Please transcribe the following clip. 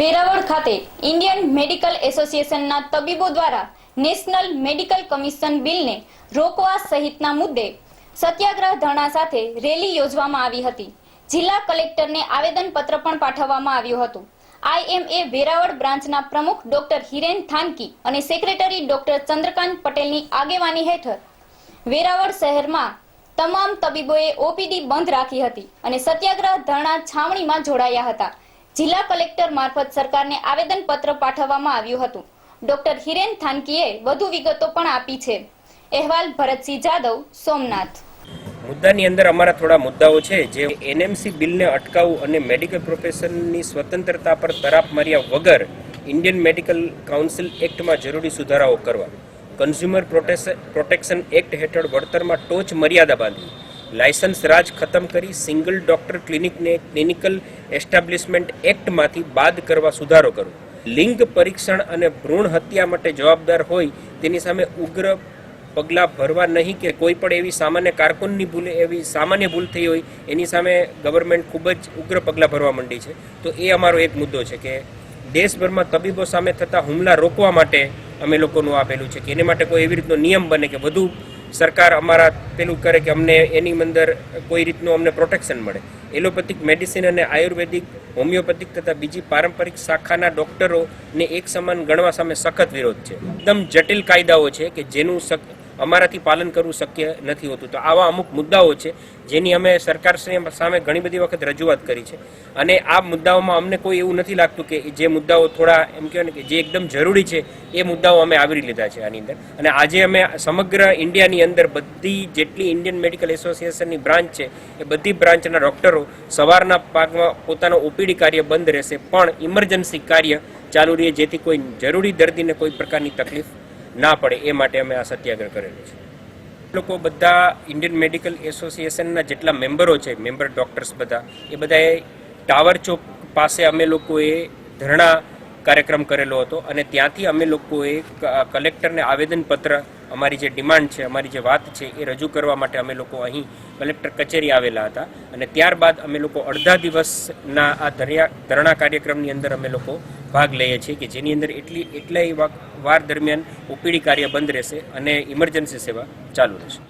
વેરાવળ ખાતે Indian medical એસોસિએશનના તબીબો દ્વારા નેશનલ મેડિકલ કમિશન બિલને રોકવા સહિતના મુદ્દે સત્યાગ્રહ ધરણા સાથે રેલી યોજવામાં આવી હતી. જિલ્લા કલેક્ટરને આવેદનપત્ર પણ પાઠવવામાં આવ્યું હતું. આઈએમએ વેરાવળ બ્રાન્ચના પ્રમુખ ડોક્ટર હિરેન થાનકી અને સેક્રેટરી ડોક્ટર ચંદ્રકાંત પટેલની આગેવાની હેઠળ વેરાવળ શહેરમાં તમામ તબીબોએ ઓપીડી બંધ રાખી હતી અને સત્યાગ્રહ ધરણા છાવણીમાં જોડાયા હતા. જિલ્લા કલેક્ટર મારફત સરકારને આવેદનપત્ર પાઠવવામાં આવ્યું હતું. ડોક્ટર હિરેન થાનકીએ વધુ વિગતો પણ આપી છે. અહેવાલ ભરતસિંહ જાદવ, સોમનાથ. મુદ્દાની અંદર અમારા થોડા મુદ્દાઓ છે, જે એનએમસી બિલને અટકાવવું અને મેડિકલ પ્રોફેશનની સ્વતંત્રતા પર તરાપ માર્યા વગર ઇન્ડિયન મેડિકલ કાઉન્સિલ એક્ટમાં જરૂરી સુધારાઓ કરવા. કન્ઝ્યુમર પ્રોટેક્શન એક્ટ હેઠળ વળતરમાં ટોચ મર્યાદા બાંધવી લાયસન્સ રાજ ખતમ કરી સિંગલ ડોક્ટર ક્લિનિકને ક્લિનિકલ એસ્ટાબ્લિશમેન્ટ એક્ટમાંથી બાદ કરવા સુધારો કરવો લિંગ પરીક્ષણ અને ભ્રૂણ હત્યા માટે જવાબદાર હોય તેની સામે ઉગ્ર પગલાં ભરવા નહીં કે કોઈ પણ એવી સામાન્ય કારકુનની ભૂલ, એવી સામાન્ય ભૂલ થઈ હોય એની સામે ગવર્મેન્ટ ખૂબ જ ઉગ્ર પગલાં ભરવા માંડી છે. તો એ અમારો એક મુદ્દો છે કે દેશભરમાં તબીબો સામે થતા હુમલા રોકવા માટે અમે લોકોનું આપેલું છે કે એને માટે કોઈ એવી રીતનો નિયમ બને કે વધુ સરકાર અમારા પેલું કરે કે અમને એની અંદર કોઈ રીતનું અમને પ્રોટેક્શન મળે. એલોપેથિક મેડિસિન અને આયુર્વેદિક હોમિયોપેથિક તથા બીજી પારંપરિક શાખાના ડોક્ટરોને એક સમાન ગણવા સામે સખત વિરોધ છે. એકદમ જટિલ કાયદાઓ છે કે જેનું અમારાથી પાલન કરવું શક્ય નથી હોતું. તો આવા અમુક મુદ્દાઓ છે, જેની અમે સરકાર સામે ઘણી બધી વખત રજૂઆત કરી છે. અને આ મુદ્દાઓમાં અમને કોઈ એવું નથી લાગતું કે જે મુદ્દાઓ થોડા, એમ કહેવાય ને કે જે એકદમ જરૂરી છે, એ મુદ્દાઓ અમે આવરી લીધા છે આની અંદર. અને આજે અમે સમગ્ર ઇન્ડિયાની અંદર બધી જેટલી ઇન્ડિયન મેડિકલ એસોસિએશનની બ્રાન્ચ છે, એ બધી બ્રાન્ચના ડૉક્ટરો સવારના પાકમાં પોતાનો ઓપીડી કાર્ય બંધ રહેશે, પણ ઇમરજન્સી કાર્ય ચાલુ રહે, જેથી કોઈ જરૂરી દર્દીને કોઈ પ્રકારની તકલીફ ના પડે, એ માટે અમે આ સત્યાગ્રહ કરેલો છે. લોકો બધા ઇન્ડિયન મેડિકલ એસોસિએશનના જેટલા મેમ્બરો છે, મેમ્બર ડૉક્ટર્સ બધા, એ બધાએ ટાવર ચોક પાસે અમે લોકોએ ધરણા કાર્યક્રમ કરેલો હતો અને ત્યાંથી અમે લોકોએ કલેક્ટરને આવેદનપત્ર, અમારી જે ડિમાન્ડ છે, અમારી જે વાત છે, એ રજૂ કરવા માટે અમે લોકો અહીં કલેક્ટર કચેરી આવેલા હતા. અને ત્યારબાદ અમે લોકો અડધા દિવસના આ ધરિયા, ધરણા કાર્યક્રમની અંદર અમે લોકો ભાગ લઈએ છીએ કે જેની અંદર એટલી એટલાય વાર દરમિયાન ઓપીડી કાર્ય બંધ રહેશે અને ઇમરજન્સી સેવા ચાલુ રહેશે.